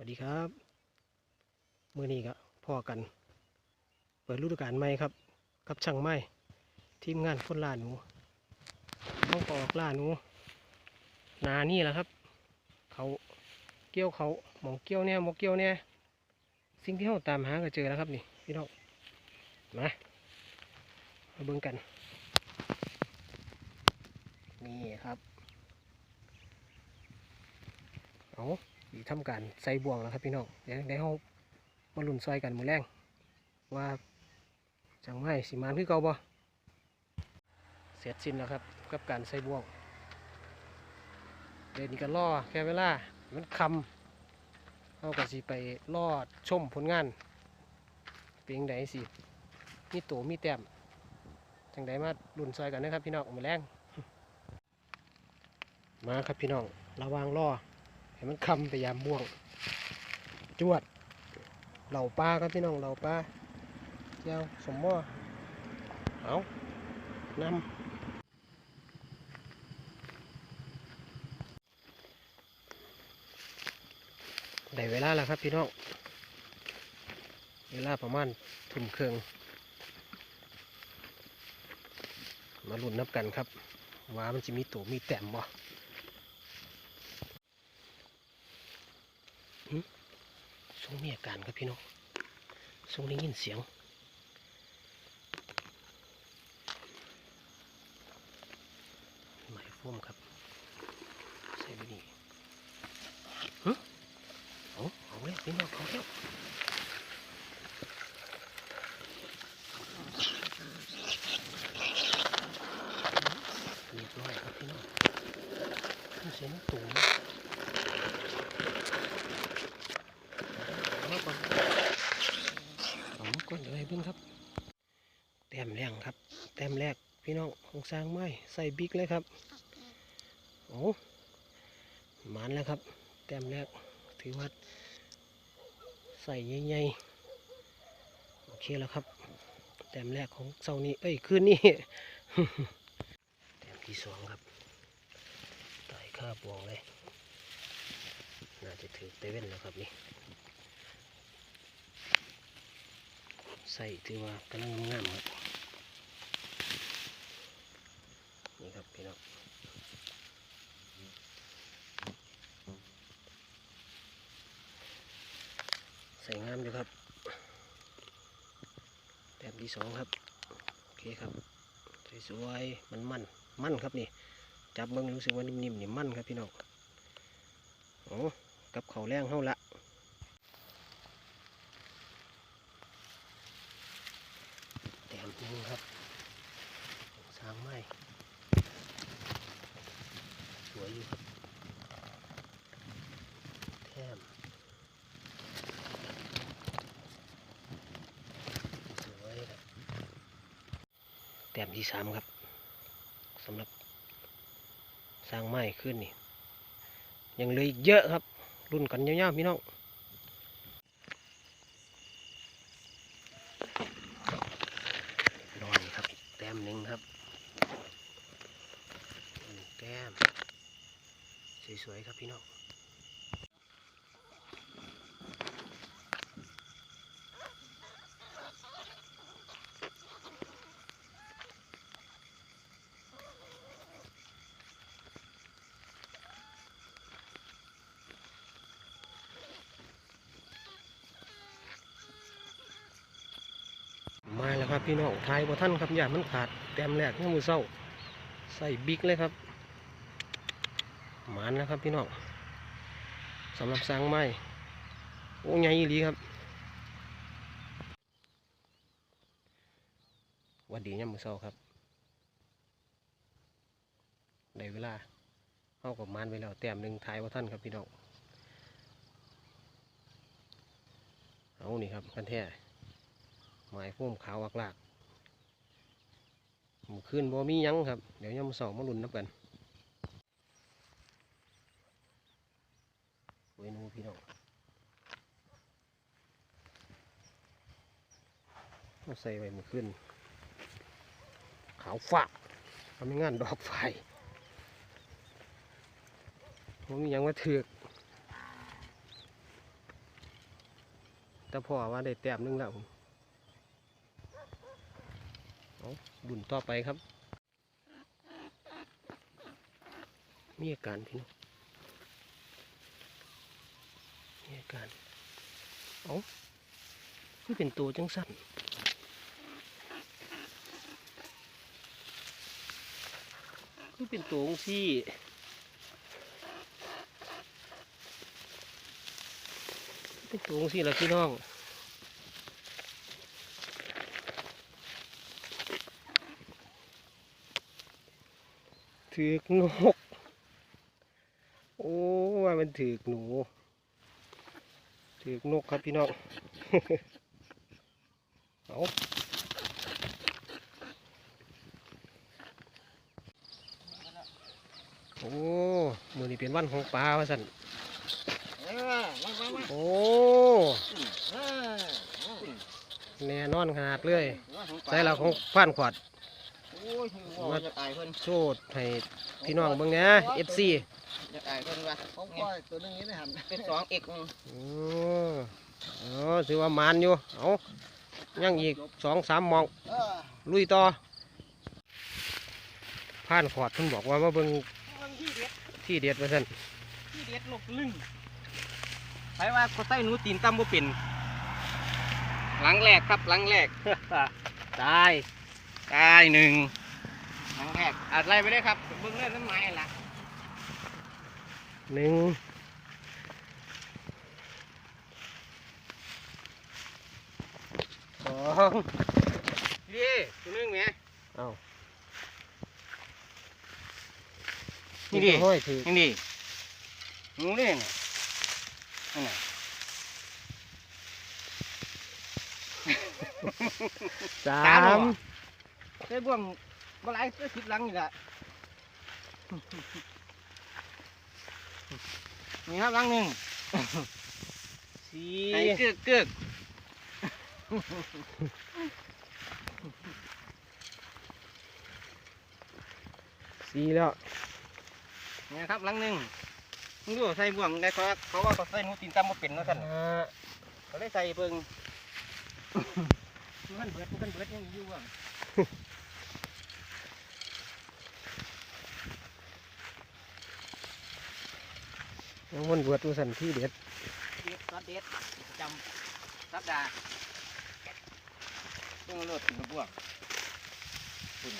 วัสดีครับมือนี้ก็พ่อกัน เปิดฤดูกาลใหม่ครับ กับช่างไม้ทีมงานคนล่าหนูต้องออกล่าหนูนานี่แหละครับ เขาเกี่ยวเขาหมองเกี่ยวเนี่ยหมองเกี่ยวเนี่ยสิ่งที่เราตามหาก็เจอแล้วครับนี่พี่น้องมามาเบิ่งกัน นี่ครับเอา อีทำการใส่บ่วงแล้วครับพี่น้องเดี๋ยวได้เขามาลุ่นซอยกันมือแรงว่าจังไม่สิมานคือเก่าบ่เสร็จสิ้นแล้วครับกับการใส่บ่วงเดี๋ยวนี้ก็ล่อแค่เวลามันคำเขาก็สิไปล่อชมผลงานเป็นยังไงสิมีตัวมีแต้มจังไดมาลุ่นซอยกันนะครับพี่น้องมือแรงมาครับพี่น้องระวังล่อ ให้มันคำไปยามบ่วง จวด เหล่าปลาครับพี่น้องเหล่าปลาเจ้าสมมอเอานำได้เวลาแล้วครับพี่น้อง เวลาประมาณทุ่มเครื่อง มาลุ้นนับกันครับ ว่ามันจะมีตัวมีแต้มบ่ ทรงมีอาการครับพี่น้องทรงได้ยินเสียง หมายฟ้มครับ ใส่ไปนี่ฮึเอาเอาแล้วพี่น้องเอาแล้วเรียบร้อยครับพี่น้องขึ้นเสียงตูมเอามาก่อนเอามา ก่อนเลยเพิ่งครับ แต้มแรกครับ แต้มแรกพี่น้องของสร้างไม้ใส่บิ๊กเลยครับโอ้หมันแล้วครับ แต้มแรกถือว่าใส่ใหญ่ๆโอเคแล้วครับ แต้มแรกของเสานี้ เอ้ยคืนนี้แต้มที่สองครับต่อยข้าบวงเลย น่าจะถือเตเว่นแล้วครับนี่ ใส่ถือว่ากำลังงามครับนี่ครับพี่น้องใส่งามอยู่ครับแต้มที่สองครับ โอเคครับ สวยๆมันมันมันครับนี่ จับเบิ้งรู้สึกว่านิ่มๆนี่มันครับพี่น้องโอ้กับเขาวแรงเฮาละ แต้มหนึ่งครับสร้างไม้สวยอยู่ครับแต้มสวยครับแต้มที่สามครับสำหรับสร้างไม้ขึ้นนี่ยังเลืออีกเยอะครับ รุ่นกันยาวๆพี่น้อง นอนครับแต้มหนึ่งครับหนึ่งแต้ม สวยๆครับพี่น้องมาแล้วครับพี่น้องทายบ่ท่านครับอย่ามันขาดแต้มแรกเนี่ยมือเศร้า ใส่บิ๊กเลยครับานแล้วครับพี่น้องสำหรับสร้างไม้โอ้ใหญ่อีหลีครับวันดีเนี่ยมือเศร้าครับได้เวลาเข้ากับมานไปแล้วแต้มหนึ่งทายว่าท่านครับพี่น้องเอานี่ครับกันแท้หมายพุ่มขาวอักลากหมู่ขึ้นบ่มียั้งครับ เดี๋ยวยามมอสองมาลุ้นนับกัน เวนูพี่น้องมาใส่ไว้มือขึ้น ขาวฟ้าทำงานดอกไฟผมมีหยังว่าเถือกแต่พ่อว่าได้แต้มนึงแล้วเอาบุญต่อไปครับ มีอาการพี่น้องมีอา การเอาคือเป็นตัวจังสั้นคือเป็นตัวจังซี่เป็นตัวจังซี่ละพี่น้องถือกนก โอ้ว่ามันถือกหนู ถือกนกครับพี่น้อง เอาโอ้ มือนี้เป็นวันของปลาว่าสันเออมามามาโอ้เออแน่นอนขนาดเลยมาของปลใส่เราของฟ้านขวดโอ้ยว่าจะตายเพิ่นโชดให้พี่น้องเบิ่งเนี้ย FC จะตายเพิ่นว่ะของปล่อยตัวหนึงนี้ได้หันเป็นสองเอกนึงโอ้เออถือว่ามานอยู่เอายังอีกสองสามหมอง เออลุยต่อผ่านขอดเพิ่นบอกว่ามาเบิ่งมันที่เด็ดที่เด็ดว่าซั่นที่เด็ดลกลึงไปว่าก็ใส่หนูตีนตั้มบ่เป็นหลังแรกครับหลังแรก ตายตายหนึ่งหลังแรกอาจไล่ไปได้ครับเบิ่งเล่นต้นไม้ล่ะ หนึ่งสองนี่ตัวนึงแหมเอานี่ดิห้อยถือนี่ดิหนูนี่นนั่นน่ะสามเหรอมได้บ่วงบ่หลายได้สิบหลังนี่ล่ะ นี่ครับหลังหนึ่งสี่ไอ้เกือกเกือกสี่แล้วนี่ครับหลังหนึ่งมึงดูใส่บ่วงได้เพราะเขาว่าเขาใส่หนูตีนตำมาเป็นเนาะท่านห้าเขาได้ใส่เบิ่งมันเบิดมันเบิดยังอยู่อะ ยังวนเบิดว่าซั่นที่เด็ดเด็ดซอสเด็ดจำสัปดาห์ต้องเอารถถึงกระบวกคุณ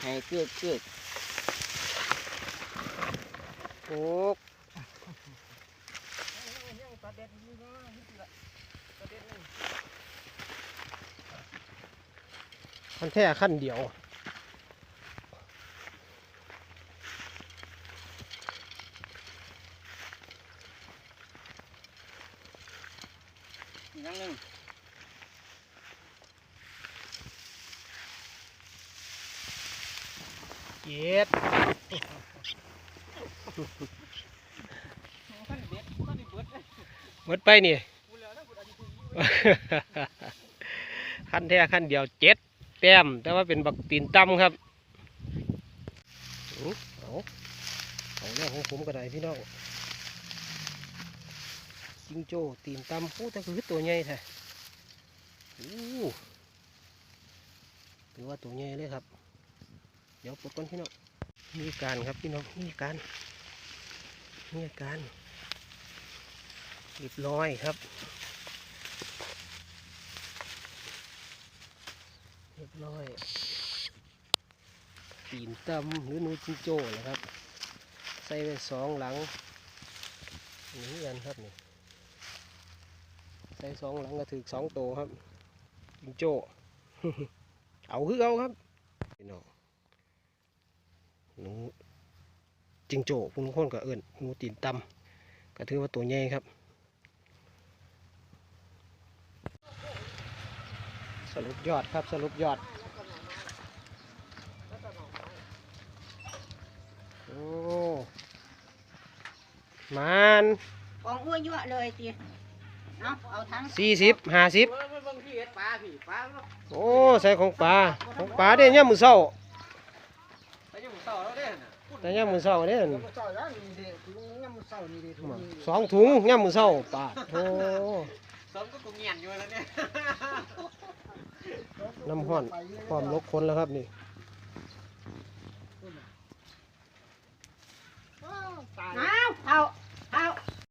ให้เกือกเกือกโอ้มันแค่ขั้นเดียว อีกหลังหนึ่งเจ็ดท่านเด็ดท่านเบิดเลยหมดไปนี่กูเหลือแล้วกูอาจจะถึงอยู่ขั้นแท้ขั้นเดียวเจ็ดแต้ม แต่ว่าเป็นบักตีนต่ำครับอื้อเอาเอาเรื่องของผมก็ได้พี่น้อง จิงโจ้ตีนตำโอ้แต่คือตัวใหญ่แท้อู้ถือว่าตัวใหญ่เลยครับ เดี๋ยวปลดก่อนพี่น้องมีการครับพี่น้องมีการมีการเรียบร้อยครับเรียบร้อยตีนตำหรือนูจิงโจ้นะครับ ใส่ไปสองหลังนี่กันครับนี่ ใส่สองหลังก็ถือสองโตครับจิงโจ้เอาคือเอาครับพี่น้องหนูจิงโจ้คุณคนก็เอิ้นหนูตีนตำก็ถือว่าตัวใหญ่ครับสรุปยอดครับสรุปยอดโอ้มันกองอ้วนยั่วเลยจี เอาเอาทั้งสี่สิบห้าสิบเบิ่งเบิ่งพี่เห็ดปลาพี่ปลาเนาะโอ้ใส่ของปลาของปลาเด้เนี่ยามมือเศร้าไปอยู่เสาแล้วเด้น่ะพุ่นแต่ย่ามมือเศร้าเนี่ยเดี๋ยวเช้าแล้วนี่เด้ถุงยามมื้อเช้านี่เด้ถุงนี้สองถุงย่ามมือเศร้าปาดโอ้สมก็กูเงียนอยู่แล้วเนี่ยน้ำห้อนความลกคนแล้วครับนี่อ้าวตายเอาเอา